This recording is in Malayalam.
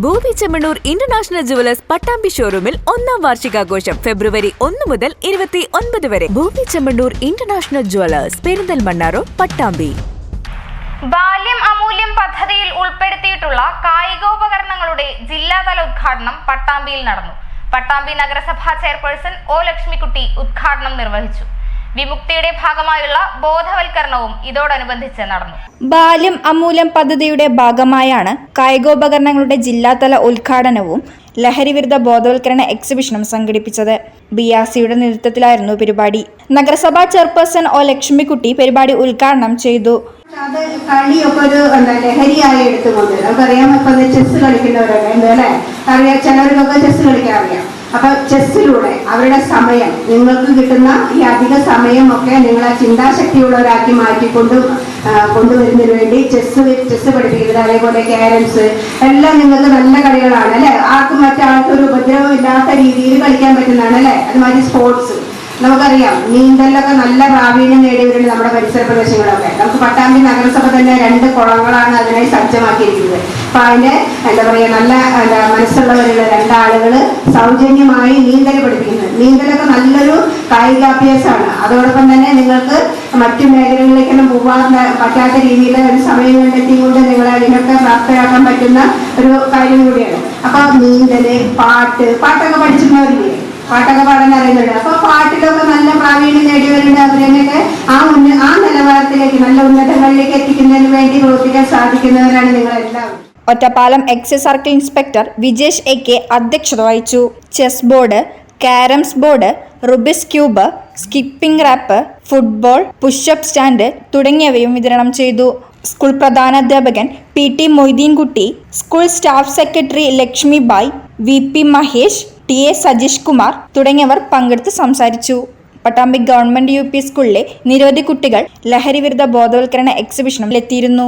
ഭൂമി ചെമ്മണ്ണൂർ ഇന്റർനാഷണൽ ജുവലേഴ്സ് പട്ടാമ്പി ഷോറൂമിൽ ഒന്നാം വാർഷികാഘോഷം ഫെബ്രുവരി ഒന്ന് മുതൽ ഇരുപത്തി ഒൻപത് വരെ. ഭൂമി Chemmanur international jewellers Perinthalmanna road Pattambi. ബാല്യം അമൂല്യം പദ്ധതിയിൽ ഉൾപ്പെടുത്തിയിട്ടുള്ള കായികോപകരണങ്ങളുടെ ജില്ലാതല ഉദ്ഘാടനം പട്ടാമ്പിയിൽ നടന്നു. പട്ടാമ്പി നഗരസഭാ ചെയർപേഴ്സൺ ഒ ലക്ഷ്മിക്കുട്ടി ഉദ്ഘാടനം നിർവഹിച്ചു. വിമുക്തിയുടെ ഭാഗമായുള്ള ബോധവൽക്കരണവും ഇതോടനുബന്ധിച്ച് നടന്നു. ബാല്യം അമൂല്യം പദ്ധതിയുടെ ഭാഗമായാണ് കായികോപകരണങ്ങളുടെ ജില്ലാതല ഉദ്ഘാടനവും ലഹരിവിരുദ്ധ ബോധവൽക്കരണ എക്സിബിഷനും സംഘടിപ്പിച്ചത്. ബി ആർ സിയുടെ നേതൃത്വത്തിലായിരുന്നു പരിപാടി. നഗരസഭാ ചെയർപേഴ്സൺ ഒ ലക്ഷ്മിക്കുട്ടി പരിപാടി ഉദ്ഘാടനം ചെയ്തു. അത് കളിയൊക്കെ ഒരു എന്താ ലഹരിയായി എടുത്തുകൊണ്ട് നമുക്കറിയാം ഇപ്പൊ ചെസ് കളിക്കുന്നവരൊക്കെ ഉണ്ട് അല്ലെ? അറിയാം ചിലർക്കൊക്കെ ചെസ് കളിക്കാൻ അറിയാം. അപ്പൊ ചെസ്സിലൂടെ അവരുടെ സമയം നിങ്ങൾക്ക് കിട്ടുന്ന ഈ അധിക സമയമൊക്കെ നിങ്ങളെ ചിന്താശക്തിയുള്ളവരാക്കി മാറ്റിക്കൊണ്ട് കൊണ്ടുവരുന്നതിന് വേണ്ടി ചെസ്സ് ചെസ് പഠിപ്പിക്കുന്നത് അതേപോലെ ക്യാരംസ് എല്ലാം നിങ്ങൾക്ക് നല്ല കളികളാണ് അല്ലെ? ആർക്കും മറ്റാൾക്കൊരു ഉപദ്രവം ഇല്ലാത്ത രീതിയിൽ കളിക്കാൻ പറ്റുന്നതാണ് അല്ലെ? അതുമാതിരി സ്പോർട്സ്. നമുക്കറിയാം നീന്തലിലൊക്കെ നല്ല പ്രാവീണ്യം നേടിയവരുണ്ട് നമ്മുടെ പരിസര പ്രദേശങ്ങളൊക്കെ. നമുക്ക് പട്ടാമ്പി നഗരസഭ തന്നെ രണ്ട് കുളങ്ങളാണ് അതിനായി സജ്ജമാക്കിയിരിക്കുന്നത്. അപ്പൊ അതിന്റെ എന്താ പറയുക നല്ല എന്താ മനസ്സുള്ളവരുള്ള രണ്ടാളുകൾ സൗജന്യമായി നീന്തൽ പഠിപ്പിക്കുന്നത് നീന്തലൊക്കെ നല്ലൊരു കായികാഭ്യാസമാണ്. അതോടൊപ്പം തന്നെ നിങ്ങൾക്ക് മറ്റു മേഖലകളിലേക്കൊന്നും പോകാൻ പറ്റാത്ത രീതിയിൽ ഒരു സമയം കണ്ടെത്തി കൊണ്ട് നിങ്ങളെ അതിനൊക്കെ പ്രാപ്തരാക്കാൻ പറ്റുന്ന ഒരു കാര്യം കൂടിയാണ്. അപ്പൊ നീന്തൽ പാട്ട് പാട്ടൊക്കെ പഠിച്ചിരുന്നവരില്ലേ പാട്ടൊക്കെ പാടാൻ അറിയുന്നുണ്ട് അപ്പൊ പാട്ടിലൊക്കെ നല്ല ഉന്നതങ്ങളിലേക്ക് എത്തിക്കുന്നതിന് വേണ്ടി പ്രവർത്തിക്കാൻ സാധിക്കുന്നവരാണ് നിങ്ങൾ Ottapalam excise circle inspector Vijesh A K അധ്യക്ഷത വഹിച്ചു. Chess board carroms board rubik's cube skipping rope football pushup stand തുടങ്ങിയവയും വിതരണം ചെയ്തു. School പ്രധാനാധ്യാപകൻ P T Moideenkutty school staff secretary Lakshmi Bai V P Mahesh T A Sajeesh Kumar തുടങ്ങിയവർ പങ്കെടുത്ത് സംസാരിച്ചു. പട്ടാമ്പി ഗവൺമെന്റ് യു സ്കൂളിലെ നിരവധി കുട്ടികൾ ലഹരിവിരുദ്ധ ബോധവൽക്കരണ എക്സിബിഷനിൽ എത്തിയിരുന്നു.